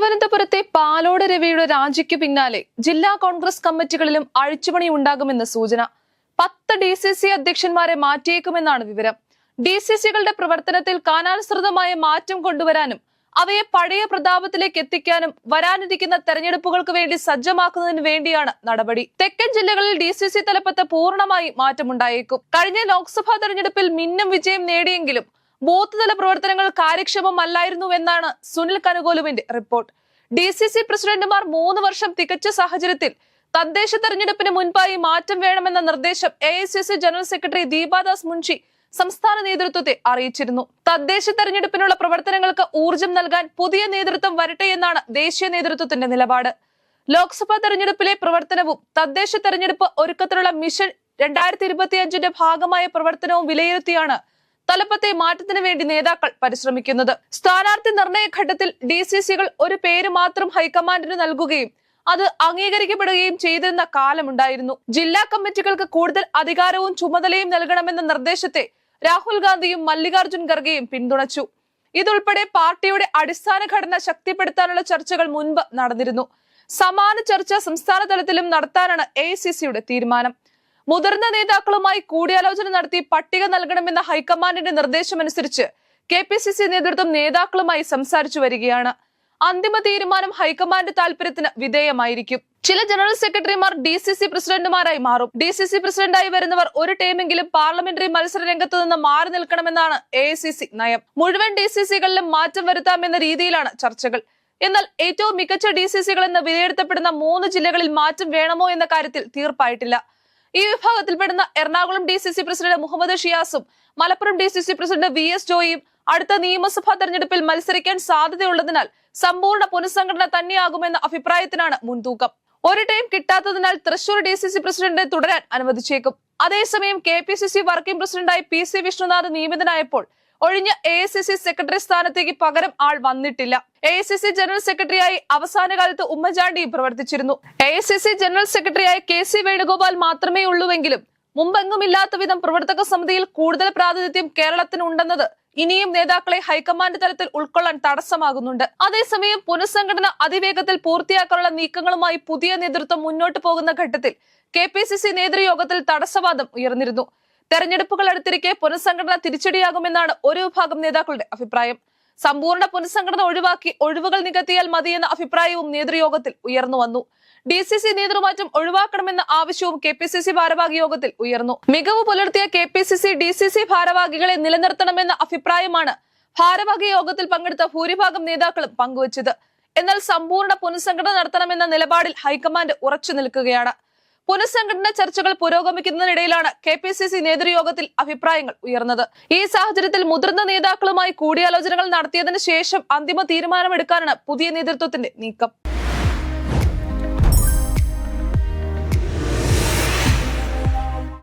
തിരുവനന്തപുരത്തെ പാലോട് രവിയുടെ രാജിക്കു പിന്നാലെ ജില്ലാ കോൺഗ്രസ് കമ്മിറ്റികളിലും അഴിച്ചുപണി ഉണ്ടാകുമെന്ന് സൂചന. പത്ത് ഡി സി സി അധ്യക്ഷന്മാരെ മാറ്റിയേക്കുമെന്നാണ് വിവരം. ഡി സി സികളുടെ പ്രവർത്തനത്തിൽ കാലാനുസൃതമായ മാറ്റം കൊണ്ടുവരാനും അവയെ പഴയ പ്രതാപത്തിലേക്ക് എത്തിക്കാനും വരാനിരിക്കുന്ന തെരഞ്ഞെടുപ്പുകൾക്ക് വേണ്ടി സജ്ജമാക്കുന്നതിന് വേണ്ടിയാണ് നടപടി. തെക്കൻ ജില്ലകളിൽ ഡി സി സി തലപ്പത്ത് പൂർണമായി മാറ്റമുണ്ടായേക്കും. കഴിഞ്ഞ ലോക്സഭാ തെരഞ്ഞെടുപ്പിൽ മിന്നും വിജയം നേടിയെങ്കിലും ബൂത്ത് തല പ്രവർത്തനങ്ങൾ കാര്യക്ഷമമല്ലായിരുന്നുവെന്നാണ് സുനിൽ കനുകോലുവിന്റെ റിപ്പോർട്ട്. ഡി സി സി പ്രസിഡന്റുമാർ മൂന്ന് വർഷം തികച്ച സാഹചര്യത്തിൽ തദ്ദേശ തെരഞ്ഞെടുപ്പിന് മുൻപായി മാറ്റം വേണമെന്ന നിർദ്ദേശം A I C C general secretary Deepa Das Munshi സംസ്ഥാന നേതൃത്വത്തെ അറിയിച്ചിരുന്നു. തദ്ദേശ തെരഞ്ഞെടുപ്പിനുള്ള പ്രവർത്തനങ്ങൾക്ക് ഊർജം നൽകാൻ പുതിയ നേതൃത്വം വരട്ടെ എന്നാണ് ദേശീയ നേതൃത്വത്തിന്റെ നിലപാട്. ലോക്സഭാ തെരഞ്ഞെടുപ്പിലെ പ്രവർത്തനവും തദ്ദേശ തെരഞ്ഞെടുപ്പ് ഒരുക്കത്തിലുള്ള മിഷൻ രണ്ടായിരത്തി ഇരുപത്തിയഞ്ചിന്റെ ഭാഗമായ പ്രവർത്തനവും വിലയിരുത്തിയാണ് തലപ്പത്തെ മാറ്റത്തിന് വേണ്ടി നേതാക്കൾ പരിശ്രമിക്കുന്നത്. സ്ഥാനാർത്ഥി നിർണയ ഘട്ടത്തിൽ ഡി സി സികൾ ഒരു പേര് മാത്രം ഹൈക്കമാൻഡിന് നൽകുകയും അത് അംഗീകരിക്കപ്പെടുകയും ചെയ്തിരുന്ന കാലമുണ്ടായിരുന്നു. ജില്ലാ കമ്മിറ്റികൾക്ക് കൂടുതൽ അധികാരവും ചുമതലയും നൽകണമെന്ന നിർദ്ദേശത്തെ രാഹുൽ ഗാന്ധിയും മല്ലികാർജുൻ ഖർഗെയും പിന്തുണച്ചു. ഇതുൾപ്പെടെ പാർട്ടിയുടെ അടിസ്ഥാന ഘടന ശക്തിപ്പെടുത്താനുള്ള ചർച്ചകൾ മുൻപ് നടന്നിരുന്നു. സമാന ചർച്ച സംസ്ഥാന തലത്തിലും നടത്താനാണ് എ തീരുമാനം. മുതിർന്ന നേതാക്കളുമായി കൂടിയാലോചന നടത്തി പട്ടിക നൽകണമെന്ന ഹൈക്കമാൻഡിന്റെ നിർദ്ദേശമനുസരിച്ച് കെ പി സി സി നേതൃത്വം നേതാക്കളുമായി സംസാരിച്ചു വരികയാണ്. അന്തിമ തീരുമാനം ഹൈക്കമാൻഡ് താല്പര്യത്തിന് വിധേയമായിരിക്കും. ചില ജനറൽ സെക്രട്ടറിമാർ ഡി സി സി പ്രസിഡന്റുമാരായി മാറും. ഡി സി സി പ്രസിഡന്റായി വരുന്നവർ ഒരു ടീമെങ്കിലും പാർലമെന്ററി മത്സര രംഗത്ത് നിന്ന് മാറി നിൽക്കണമെന്നാണ് എ സി സി നയം. മുഴുവൻ ഡി സി സികളിലും മാറ്റം വരുത്താമെന്ന രീതിയിലാണ് ചർച്ചകൾ. എന്നാൽ ഏറ്റവും മികച്ച ഡി സി സികൾ എന്ന് വിലയിരുത്തപ്പെടുന്ന മൂന്ന് ജില്ലകളിൽ മാറ്റം വേണമോ എന്ന കാര്യത്തിൽ തീർപ്പായിട്ടില്ല. ഈ വിഭാഗത്തിൽപ്പെടുന്ന Ernakulam D C C president Muhammad ഷിയാസും Malappuram D C C president V S ജോയിയും അടുത്ത നിയമസഭാ തെരഞ്ഞെടുപ്പിൽ മത്സരിക്കാൻ സാധ്യതയുള്ളതിനാൽ സമ്പൂർണ പുനഃസംഘടന തന്നെയാകുമെന്ന അഭിപ്രായത്തിനാണ് മുൻതൂക്കം. ഒരു time കിട്ടാത്തതിനാൽ Thrissur D C C president തുടരാൻ അനുവദിച്ചേക്കും. അതേസമയം K P C C working പ്രസിഡന്റായി പി സി വിഷ്ണുനാഥ് നിയമിതനായപ്പോൾ ഒഴിഞ്ഞ എ സെക്രട്ടറി സ്ഥാനത്തേക്ക് പകരം ആൾ വന്നിട്ടില്ല. A I C C general സെക്രട്ടറിയായി അവസാന കാലത്ത് ഉമ്മൻചാണ്ടിയും പ്രവർത്തിച്ചിരുന്നു. എ സി സി ജനറൽ സെക്രട്ടറിയായി കെ സി വേണുഗോപാൽ മാത്രമേ ഉള്ളൂവെങ്കിലും മുമ്പെങ്ങുമില്ലാത്ത വിധം പ്രവർത്തക സമിതിയിൽ കൂടുതൽ പ്രാതിനിധ്യം കേരളത്തിന് ഉണ്ടെന്നത് ഇനിയും നേതാക്കളെ ഹൈക്കമാൻഡ് തലത്തിൽ ഉൾക്കൊള്ളാൻ തടസ്സമാകുന്നുണ്ട്. അതേസമയം പുനഃസംഘടന അതിവേഗത്തിൽ പൂർത്തിയാക്കാനുള്ള നീക്കങ്ങളുമായി പുതിയ നേതൃത്വം മുന്നോട്ട് പോകുന്ന ഘട്ടത്തിൽ കെ പി സി സി നേതൃയോഗത്തിൽ തടസ്സവാദം ഉയർന്നിരുന്നു. തെരഞ്ഞെടുപ്പുകൾ അടുത്തിരിക്കെ പുനഃസംഘടന തിരിച്ചടിയാകുമെന്നാണ് ഒരു വിഭാഗം നേതാക്കളുടെ അഭിപ്രായം. സമ്പൂർണ പുനഃസംഘടന ഒഴിവാക്കി ഒഴിവുകൾ നികത്തിയാൽ മതിയെന്ന അഭിപ്രായവും നേതൃയോഗത്തിൽ ഉയർന്നു വന്നു. ഡി സി സി നേതൃമാറ്റം ഒഴിവാക്കണമെന്ന ആവശ്യവും കെ പി സി സി ഭാരവാഹി യോഗത്തിൽ ഉയർന്നു. മികവ് പുലർത്തിയ K P C C D C C ഭാരവാഹികളെ നിലനിർത്തണമെന്ന അഭിപ്രായമാണ് ഭാരവാഹി യോഗത്തിൽ പങ്കെടുത്ത ഭൂരിഭാഗം നേതാക്കളും പങ്കുവച്ചത്. എന്നാൽ സമ്പൂർണ പുനഃസംഘടന നടത്തണമെന്ന നിലപാടിൽ ഹൈക്കമാൻഡ് ഉറച്ചു നിൽക്കുകയാണ്. പുനഃസംഘടന ചർച്ചകൾ പുരോഗമിക്കുന്നതിനിടയിലാണ് കെ പി സി സി നേതൃയോഗത്തിൽ അഭിപ്രായങ്ങൾ ഉയർന്നത്. ഈ സാഹചര്യത്തിൽ മുതിർന്ന നേതാക്കളുമായി കൂടിയാലോചനകൾ നടത്തിയതിനു ശേഷം അന്തിമ തീരുമാനമെടുക്കാനാണ് പുതിയ നേതൃത്വത്തിന്റെ നീക്കം.